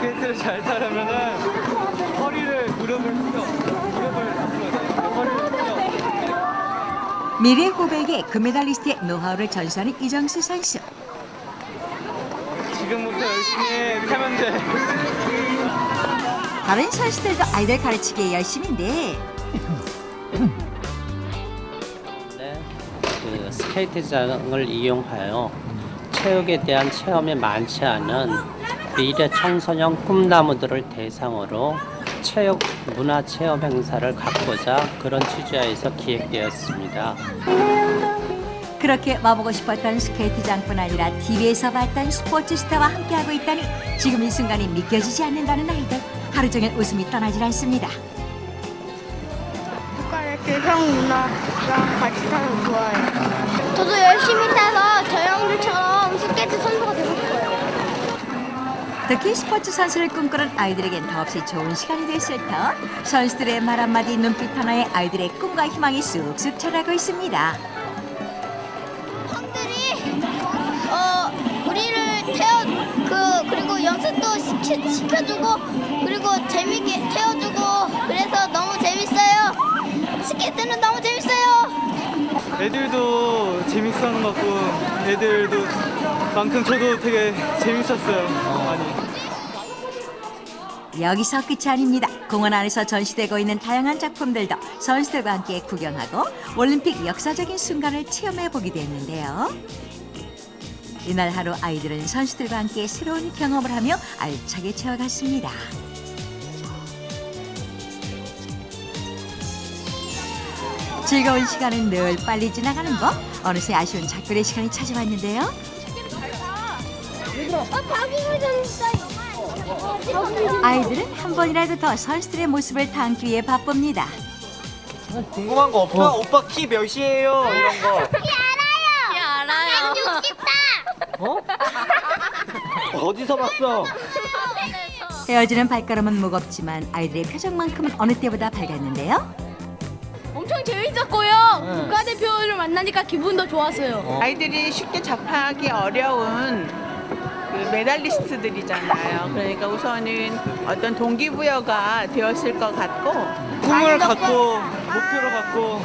스케이트를 잘 타려면은 허리를 무릎을 숙여. 무릎을 앞으로 내 허리를 숙여. 미래 후배에게 금메달리스트의 노하우를 전수하는 이정수 선수. 지금부터 열심히 타면 돼. 다른 선수들도 아이들 가르치기에 열심인데. 네, 그 스케이트장을 이용하여 체육에 대한 체험이 많지 않은 미래 청소년 꿈나무들을 대상으로 체육 문화 체험 행사를 갖고자 그런 취지하에서 기획되었습니다. 그렇게 와보고 싶었던 스케이트장뿐 아니라 TV에서 봤던 스포츠 스타와 함께하고 있다니 지금 이 순간이 믿겨지지 않는다는 아이들 하루 종일 웃음이 떠나질 않습니다. 국가대표 형 누나랑 같이 타는 거 좋아해요. 저도 열심히 타서 저형들처럼 스케이트 선수가 되고 싶어요. 특히 스포츠 선수를 꿈꾸는 아이들에겐 더없이 좋은 시간이 됐을 터 선수들의 말 한마디 눈빛 하나에 아이들의 꿈과 희망이 쑥쑥 자라고 있습니다. 형들이 어 우리를 태워 그 그리고 연습도 시키, 시켜주고 그리고 재밌게 태워주고 그래서 너무 재밌어요. 스케이트는 너무 재밌어요. 애들도 재밌어 하는 것 같고 애들도 만큼 저도 되게 재밌었어요 많이 여기서 끝이 아닙니다. 공원 안에서 전시되고 있는 다양한 작품들도 선수들과 함께 구경하고 올림픽 역사적인 순간을 체험해 보기도 했는데요. 이날 하루 아이들은 선수들과 함께 새로운 경험을 하며 알차게 채워갔습니다. 즐거운 시간은 늘 빨리 지나가는 법. 어느새 아쉬운 작별의 시간이 찾아왔는데요. 어 박이물 좀 아이들은 한 번이라도 더 선수들의 모습을 담기 위해 바쁩니다. 궁금한 거 없어? 오빠 키 몇이에요 이런 거 알아요. 160다. 어? 어디서 봤어? 헤어지는 발걸음은 무겁지만 아이들의 표정만큼은 어느 때보다 밝았는데요. 엄청 재밌었고요. 네. 국가대표를 만나니까 기분도 좋았어요. 아이들이 쉽게 접하기 어려운 그 메달리스트들이잖아요. 그러니까 우선은 어떤 동기부여가 되었을 것 같고 꿈을 갖고 목표를 갖고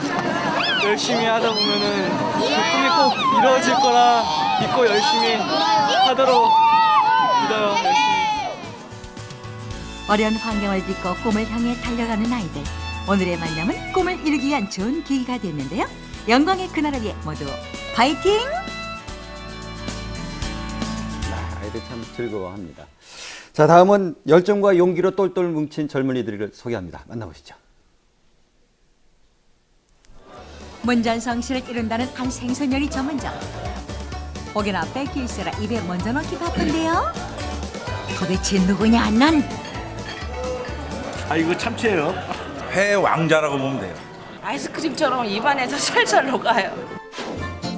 열심히 하다 보면은 그 꿈이 꼭 이루어질 거라 믿고 열심히 하도록 믿어요 열심히 어려운 환경을 딛고 꿈을 향해 달려가는 아이들. 오늘의 만남은 꿈을 이루기 위한 좋은 계기가 됐는데요. 영광의 그날을 위해 모두 파이팅! 아이들 참 즐거워합니다. 자, 다음은 열정과 용기로 똘똘 뭉친 젊은이들을 소개합니다. 만나보시죠. 문전성시를 이룬다는 한 생선요리 전문점. 혹여나 뺏기 있어라 입에 먼저 넣기 바쁜데요. 도대체 누구냐 난? 아 이거 참치예요. 회 왕자라고 보면 돼요. 아이스크림처럼 입안에서 살살 녹아요.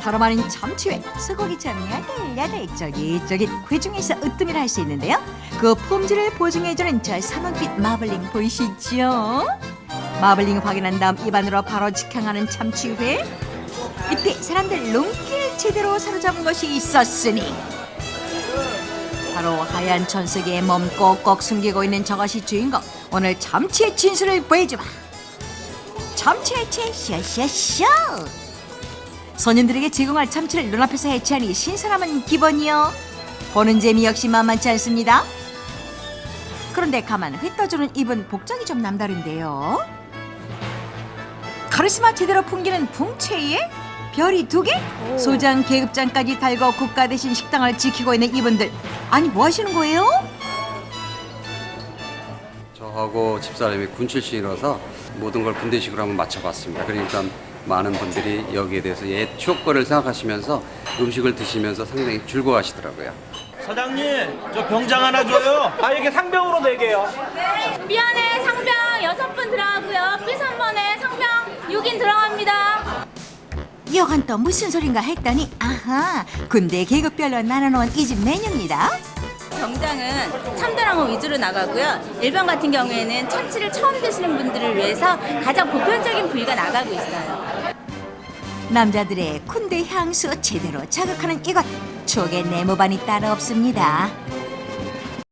다름 아닌 참치회 소고기처럼 야들야들 쫄깃쫄깃 그 중에서 으뜸이라 할 수 있는데요. 그 품질을 보증해주는 저 사막빛 마블링 보이시죠? 마블링 확인한 다음 입안으로 바로 직항하는 참치회. 이때 사람들 눈길 제대로 사로잡은 것이 있었으니. 바로 하얀 천석에 몸 꼭꼭 숨기고 있는 저것이 주인공. 오늘 참치의 진술을 보여주마. 참치의 채 쇼쇼쇼 손님들에게 제공할 참치를 눈앞에서 해치하니 신선함은 기본이요. 보는 재미 역시 만만치 않습니다. 그런데 가만 회 떠주는 입은 복장이 좀 남다른데요. 카리스마 제대로 풍기는 풍채에 별이 두 개? 소장 계급장까지 달고 국가 대신 식당을 지키고 있는 이분들 아니 뭐 하시는 거예요? 저하고 집사람이 군 출신이라서 모든 걸 군대식으로 한번 맞춰봤습니다. 그러니까 많은 분들이 여기에 대해서 옛 추억거리를 생각하시면서 음식을 드시면서 상당히 즐거워하시더라고요. 사장님, 저 병장 하나 줘요. 아 이게 상병으로 네 개요. B안에 상병 6분 들어가고요. B 3번에 상병 6인 들어갑니다. 이건 또 무슨 소린가 했더니 아하 군대 계급별로 나눠놓은 이 집 메뉴입니다. 병장은 참다랑어 위주로 나가고요. 일반 같은 경우에는 참치를 처음 드시는 분들을 위해서 가장 보편적인 부위가 나가고 있어요. 남자들의 군대 향수 제대로 자극하는 이것 추억의 네모반이 따로 없습니다.